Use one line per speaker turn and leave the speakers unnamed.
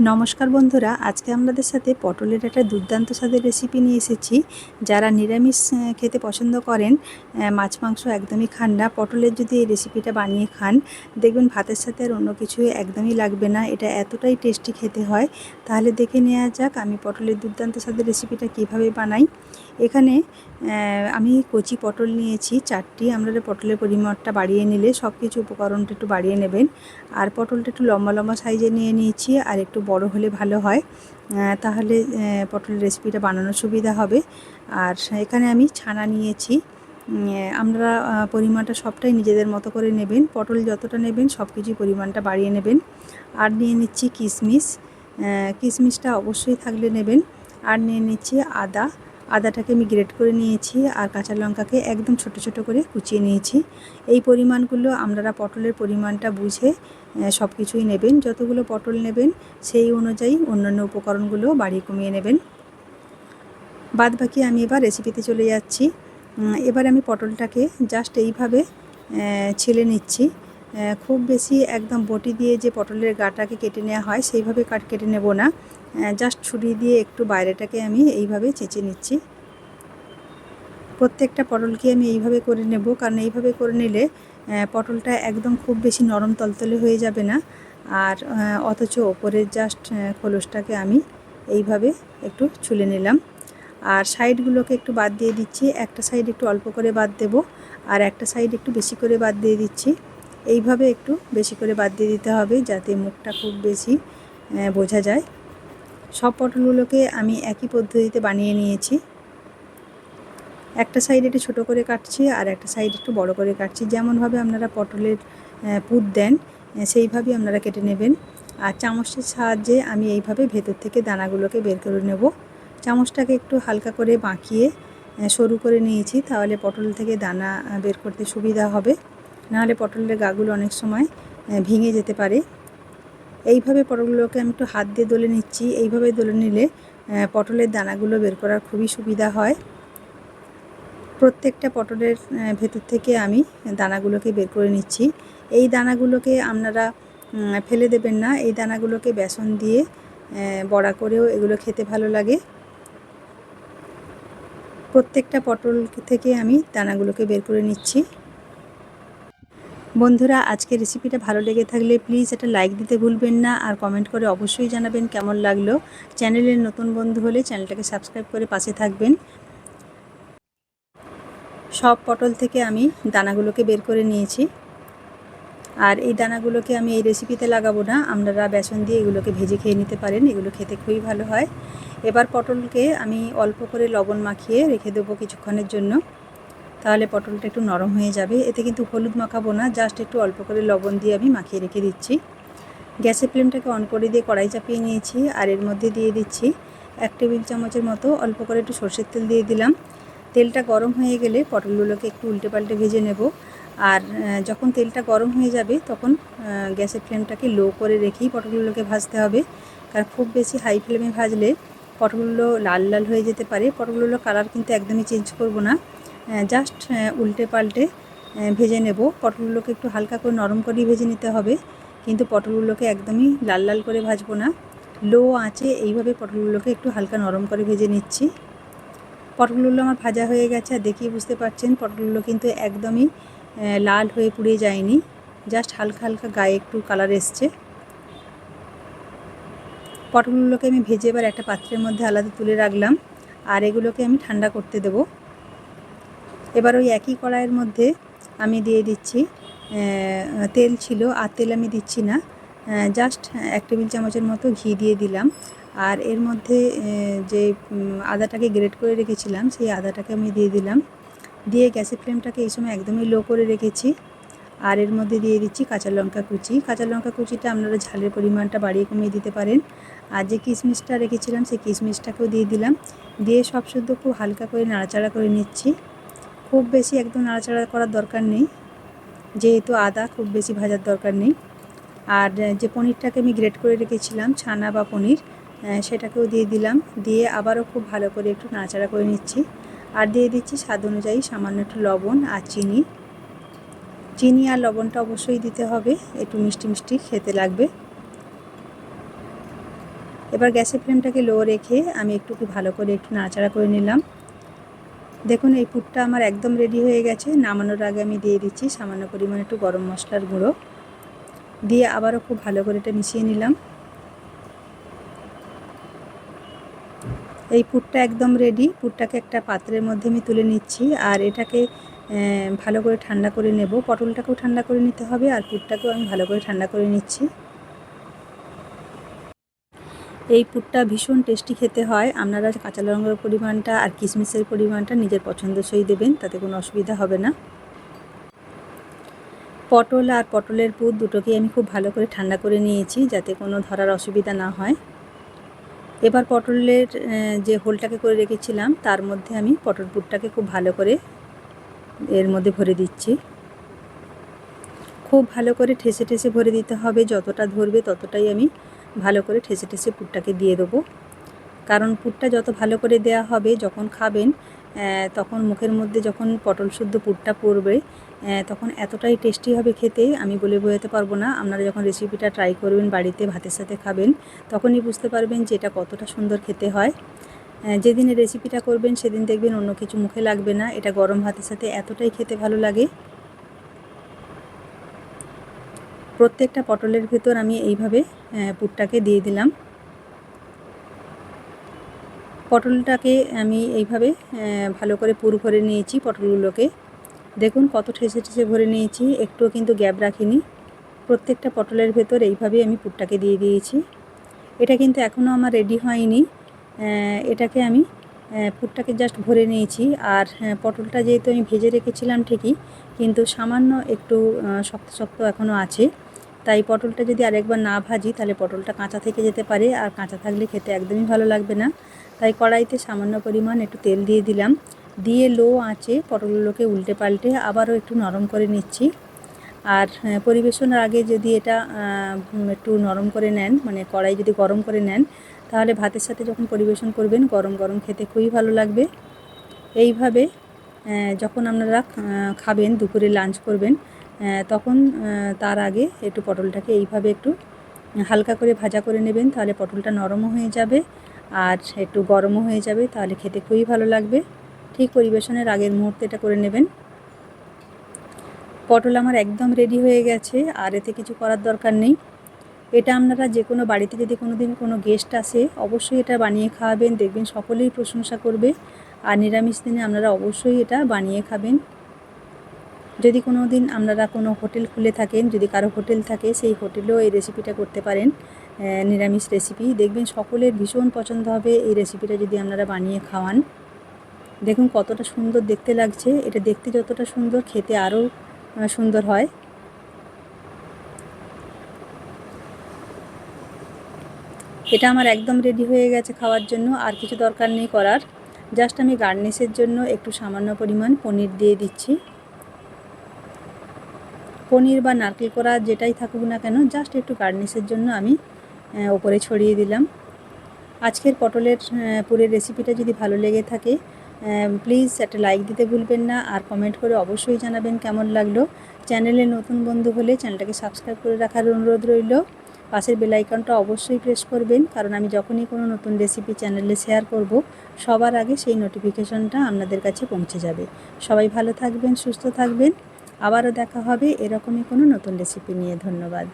নমস্কার বন্ধুরা, আজকে আমাদের সাথে পটলের একটা দুর্দান্ত স্বাদের রেসিপি নিয়ে এসেছি। যারা নিরামিষ খেতে পছন্দ করেন মাছ, মাংস একদমই খান না, পটলের যদি এই রেসিপিটা বানিয়ে খান, দেখবেন ভাতের সাথে আর অন্য কিছু একদমই লাগবে না, এটা এতটাই টেস্টি খেতে হয়। তাহলে দেখে নেওয়া যাক আমি পটলের দুর্দান্ত স্বাদের রেসিপিটা কীভাবে বানাই। এখানে আমি কচি পটল নিয়েছি, চারটি। আপনারা পটলের পরিমাণটা বাড়িয়ে নিলে সব কিছু উপকরণটা একটু বাড়িয়ে নেবেন। আর পটলটা একটু লম্বা লম্বা সাইজে নিয়ে নিয়েছি, আর একটু বড় হলে ভালো হয়। তাহলে পটলের রেসিপিটা বানানোর সুবিধা হবে। আর এখানে আমি ছানা নিয়েছি। আমরা পরিমাণটা সবটাই নিজেদের মতো করে নেবেন। পটল যতটা নেবেন সব কিছুই পরিমাণটা বাড়িয়ে নেবেন। আর নিয়ে নিচ্ছি কিশমিশ। কিশমিশটা অবশ্যই থাকলে নেবেন। আর নিয়ে নিচ্ছি আদা। আদাটাকে আমি গ্রেট করে নিয়েছি আর কাঁচা লঙ্কাকে একদম ছোট ছোট করে কুচিয়ে নিয়েছি। এই পরিমাণগুলো আপনারা পটলের পরিমাণটা বুঝে সব কিছুই নেবেন। যতগুলো পটল নেবেন, সেই অনুযায়ী অন্যান্য উপকরণগুলো বাড়িয়ে কমিয়ে নেবেন। বাদ বাকি আমি এবার রেসিপিতে চলে যাচ্ছি। এবার আমি পটলটাকে জাস্ট এইভাবে ছেলে নিচ্ছি। খুব বেশি একদম বটি দিয়ে যে পটলের গাটাকে কেটে নেওয়া হয়, সেইভাবে কাট কেটে নেব না। জাস্ট ছুরি দিয়ে একটু বাইরেটাকে আমি এইভাবে চেঁচে নিচ্ছি। প্রত্যেকটা পটলকে আমি এইভাবে করে নেব, কারণ এইভাবে করে নিলে পটলটা একদম খুব বেশি নরম তলতলে হয়ে যাবে না। আর অথচ ওপরের জাস্ট খোলসটাকে আমি এইভাবে একটু ছুলে নিলাম। আর সাইডগুলোকে একটু বাদ দিয়ে দিচ্ছি। একটা সাইড একটু অল্প করে বাদ দেব, আর একটা সাইড একটু বেশি করে বাদ দিয়ে দিচ্ছি। এইভাবে একটু বেশি করে বাদ দিয়ে দিতে হবে যাতে মুখটা খুব বেশি বোঝা যায়। সব পটলগুলোকে আমি একই পদ্ধতিতে বানিয়ে নিয়েছি। একটা সাইড একটু ছোটো করে কাটছি আর একটা সাইড একটু বড় করে কাটছি। যেমনভাবে আপনারা পটলের পুর দেন সেইভাবেই আপনারা কেটে নেবেন। আর চামচের সাহায্যে আমি এইভাবে ভেতর থেকে দানাগুলোকে বের করে নেব। চামচটাকে একটু হালকা করে বাঁকিয়ে সরু করে নিয়েছি তাহলে পটল থেকে দানা বের করতে সুবিধা হবে। নাহলে পটলের গাগুলো অনেক সময় ভেঙে যেতে পারে। এইভাবে পটলগুলোকে আমি একটু হাত দিয়ে দলে নিচ্ছি। এইভাবে দলে নিলে পটলের দানাগুলো বের করার খুবই সুবিধা হয়। প্রত্যেকটা পটলের ভেতর থেকে আমি দানাগুলোকে বের করে নিচ্ছি। এই দানাগুলোকে আপনারা ফেলে দেবেন না। এই দানাগুলোকে বেসন দিয়ে বড়া করেও এগুলো খেতে ভালো লাগে। প্রত্যেকটা পটল থেকে আমি দানাগুলোকে বের করে নিচ্ছি। বন্ধুরা, আজকের রেসিপিটা ভালো লেগে থাকলে প্লিজ একটা লাইক দিতে ভুলবেন না আর কমেন্ট করে অবশ্যই জানাবেন কেমন লাগল। চ্যানেলের নতুন বন্ধু হলে চ্যানেলটাকে সাবস্ক্রাইব করে পাশে থাকবেন। সব পটল থেকে আমি দানাগুলোকে বের করে নিয়েছি। আর এই দানাগুলোকে আমি এই রেসিপিতে লাগাবো না। আপনারা বেসন দিয়ে এগুলোকে ভেজে খেয়ে নিতে পারেন। এগুলো খেতে খুবই ভালো হয়। এবার পটলকে আমি অল্প করে লবণ মাখিয়ে রেখে দেবো কিছুক্ষণের জন্য। তাহলে পটলটা একটু নরম হয়ে যাবে। এতে কিন্তু হলুদ মাখাবো না জাস্ট একটু অল্প করে লবণ দিয়ে আমি মাখিয়ে রেখে দিচ্ছি। গ্যাসের ফ্লেমটাকে অন করে দিয়ে কড়াই চাপিয়ে নিয়েছি আর এর মধ্যে দিয়ে দিচ্ছি এক টেবিল চামচের মতো অল্প করে একটু সর্ষের তেল দিয়ে দিলাম। তেলটা গরম হয়ে গেলে পটলগুলোকে একটু উল্টে পাল্টে ভেজে নেব। আর যখন তেলটা গরম হয়ে যাবে তখন গ্যাসের ফ্লেমটাকে লো করে রেখেই পটলগুলোকে ভাজতে হবে। কারণ খুব বেশি হাই ফ্লেমে ভাজলে পটলগুলো লাল লাল হয়ে যেতে পারে। পটলগুলো কালার কিন্তু একদমই চেঞ্জ করব না। জাস্ট উল্টে পাল্টে ভেজে নেব। পটলগুলোকে একটু হালকা করে নরম করেই ভেজে নিতে হবে। কিন্তু পটলগুলোকে একদমই লাল লাল করে ভাজবো না। লো আঁচে এইভাবে পটলগুলোকে একটু হালকা নরম করে ভেজে নিচ্ছি। পটলগুলো আমার ভাজা হয়ে গেছে। আর দেখিয়ে বুঝতে পারছেন, পটলগুলো কিন্তু একদমই লাল হয়ে পুড়ে যায়নি। জাস্ট হালকা হালকা গায়ে একটু কালার এসছে। পটলগুলোকে আমি ভেজে এবার একটা পাত্রের মধ্যে আলাদা তুলে রাখলাম। আর এগুলোকে আমি ঠান্ডা করতে দেব। এবার ওই একই কড়াইয়ের মধ্যে আমি দিয়ে দিচ্ছি তেল ছিল, আর তেল আমি দিচ্ছি না। জাস্ট এক টেবিল চামচের মতো ঘি দিয়ে দিলাম। আর এর মধ্যে যে আদাটাকে গ্রেট করে রেখেছিলাম, সেই আদাটাকে আমি দিয়ে দিলাম। দিয়ে গ্যাসের ফ্লেমটাকে এই সময় একদমই লো করে রেখেছি। আর এর মধ্যে দিয়ে দিচ্ছি কাঁচা লঙ্কা কুচি। কাঁচা লঙ্কা কুচিটা আপনারা ঝালের পরিমাণটা বাড়িয়ে কমিয়ে দিতে পারেন। আর যে কিশমিশটা রেখেছিলাম, সেই কিশমিশটাকেও দিয়ে দিলাম। দিয়ে সব শুদ্ধ খুব হালকা করে নাড়াচাড়া করে নিচ্ছি। খুব বেশি একদম নাড়াচাড়া করার দরকার নেই। যেহেতু আদা খুব বেশি ভাজার দরকার নেই। আর যে পনিরটাকে আমি গ্রেট করে রেখেছিলাম, ছানা বা পনির সেটাকেও দিয়ে দিলাম। দিয়ে আবারও খুব ভালো করে একটু নাড়াচাড়া করে নিচ্ছি। আর দিয়ে দিচ্ছি স্বাদ অনুযায়ী সামান্য একটু লবণ আর চিনি। চিনি আর লবণটা অবশ্যই দিতে হবে। একটু মিষ্টি মিষ্টি খেতে লাগবে। এবার গ্যাসের ফ্লেমটাকে লো রেখে আমি একটু ভালো করে একটু নাড়াচাড়া করে নিলাম। দেখুন, এই পুরটা আমার একদম রেডি হয়ে গেছে। নামানোর আগে আমি দিয়ে দিচ্ছি সামান্য পরিমাণে একটু গরম মশলার গুঁড়ো। দিয়ে আবারও খুব ভালো করে এটা মিশিয়ে নিলাম। এই পুরটা একদম রেডি পুরটাকে একটা পাত্রের মধ্যে আমি তুলে নিচ্ছি। আর এটাকে ভালো করে ঠান্ডা করে নেব। পটলটাকেও ঠান্ডা করে নিতে হবে। আর পুরটাকেও আমি ভালো করে ঠান্ডা করে নিচ্ছি। এই পুরটা ভীষণ টেস্টি খেতে হয়। আপনারা কাঁচা লঙ্কার পরিমাণটা আর কিশমিশের পরিমাণটা নিজের পছন্দসই দেবেন, তাতে কোনো অসুবিধা হবে না। পটল আর পটলের পুর দুটোকে আমি খুব ভালো করে ঠান্ডা করে নিয়েছি, যাতে কোনো ধরার অসুবিধা না হয়। এবার পটলের যে হোলটাকে করে রেখেছিলাম, তার মধ্যে আমি পটল পুরটাকে খুব ভালো করে এর মধ্যে ভরে দিচ্ছি। খুব ভালো করে ঠেসে ঠেসে ভরে দিতে হবে, যতটা ধরবে ততটাই আমি ভালো করে ঠেসে ঠেসে পুরটাকে দিয়ে দেবো। কারণ পুরটা যত ভালো করে দেয়া হবে, যখন খাবেন তখন মুখের মধ্যে যখন পটল শুদ্ধ পুরটা পড়বে তখন এতটাই টেস্টি হবে খেতে, আমি বলে বোঝাতে পারব না। আপনারা যখন রেসিপিটা ট্রাই করবেন, বাড়িতে ভাতের সাথে খাবেন, তখনই বুঝতে পারবেন যে এটা কতটা সুন্দর খেতে হয়। যেদিন রেসিপিটা করবেন, সেদিন দেখবেন অন্য কিছু মুখে লাগবে না। এটা গরম ভাতের সাথে এতটাই খেতে ভালো লাগে। প্রত্যেকটা পটলের ভেতর আমি এইভাবে পুরটাকে দিয়ে দিলাম। পটলটাকে আমি এইভাবে ভালো করে পুর ভরে নিয়েছি পটলগুলোকে। দেখুন কত ঠেসে ঠেসে ভরে নিয়েছি, একটুও কিন্তু গ্যাপ রাখিনি। প্রত্যেকটা পটলের ভেতর এইভাবে আমি পুরটাকে দিয়ে দিয়েছি। এটা কিন্তু এখনও আমার রেডি হয়নি। এটাকে আমি পুরটাকে জাস্ট ভরে নিয়েছি। আর পটলটা যেহেতু আমি ভেজে রেখেছিলাম ঠিকই, কিন্তু সামান্য একটু শক্ত শক্ত এখনও আছে। তাই পটলটা যদি আরেকবার না ভাজি, তাহলে পটলটা কাঁচা থেকে যেতে পারে, আর কাঁচা থাকলে খেতে একদমই ভালো লাগবে না। তাই কড়াইতে সামান্য পরিমাণ একটু তেল দিয়ে দিলাম। দিয়ে লো আঁচে পটলগুলোকে উল্টে পাল্টে আবারও একটু নরম করে নিচ্ছি। আর পরিবেশনের আগে যদি এটা একটু নরম করে নেন মানে কড়াই যদি গরম করে নেন, তাহলে ভাতের সাথে যখন পরিবেশন করবেন, গরম গরম খেতে খুবই ভালো লাগবে। এইভাবে যখন আপনারা খাবেন, দুপুরে লাঞ্চ করবেন তখন তার আগে একটু পটলটাকে এইভাবে একটু হালকা করে ভাজা করে নেবেন, তাহলে পটলটা নরমও হয়ে যাবে আর একটু গরমও হয়ে যাবে, তাহলে খেতে খুবই ভালো লাগবে। ঠিক পরিবেশনের আগের মুহূর্তে এটা করে নেবেন। পটল আমার একদম রেডি হয়ে গেছে, আর এতে কিছু করার দরকার নেই। এটা আপনারা যে কোনো বাড়িতে যদি কোনো দিন কোনো গেস্ট আসে, অবশ্যই এটা বানিয়ে খাওয়াবেন, দেখবেন সকলেই প্রশংসা করবে। আর নিরামিষ দিনে আপনারা অবশ্যই এটা বানিয়ে খাবেন। যদি কোনো দিন আপনারা কোনো হোটেল খুলে থাকেন, যদি কারও হোটেল থাকে, সেই হোটেলেও এই রেসিপিটা করতে পারেন। নিরামিষ রেসিপি দেখবেন সকলের ভীষণ পছন্দ হবে এই রেসিপিটা যদি আপনারা বানিয়ে খাওয়ান। দেখুন কতটা সুন্দর দেখতে লাগছে। এটা দেখতে যতটা সুন্দর, খেতে আরও সুন্দর হয়। এটা আমার একদম রেডি হয়ে গেছে খাওয়ার জন্য। আর কিছু দরকার নেই করার। জাস্ট আমি গার্নিশের জন্য একটু সামান্য পরিমাণ পনির দিয়ে দিচ্ছি। পনির বা নারকেল করা যেটাই থাকুক না কেন জাস্ট একটু গার্নিশের জন্য আমি ওপরে ছড়িয়ে দিলাম। আজকের পটলের পুরের রেসিপিটা যদি ভালো লেগে থাকে প্লিজ একটা লাইক দিতে ভুলবেন না, আর কমেন্ট করে অবশ্যই জানাবেন কেমন লাগল। চ্যানেলে নতুন বন্ধু হলে চ্যানেলটাকে সাবস্ক্রাইব করে রাখার অনুরোধ রইল। পাশের বেলাইকনটা অবশ্যই প্রেস করবেন, কারণ আমি যখনই কোনো নতুন রেসিপি চ্যানেলে শেয়ার করব, সবার আগে সেই নোটিফিকেশনটা আপনাদের কাছে পৌঁছে যাবে। সবাই ভালো থাকবেন, সুস্থ থাকবেন। আবারও দেখা হবে। এরকমই কোনো নতুন রেসিপি নিয়ে। ধন্যবাদ।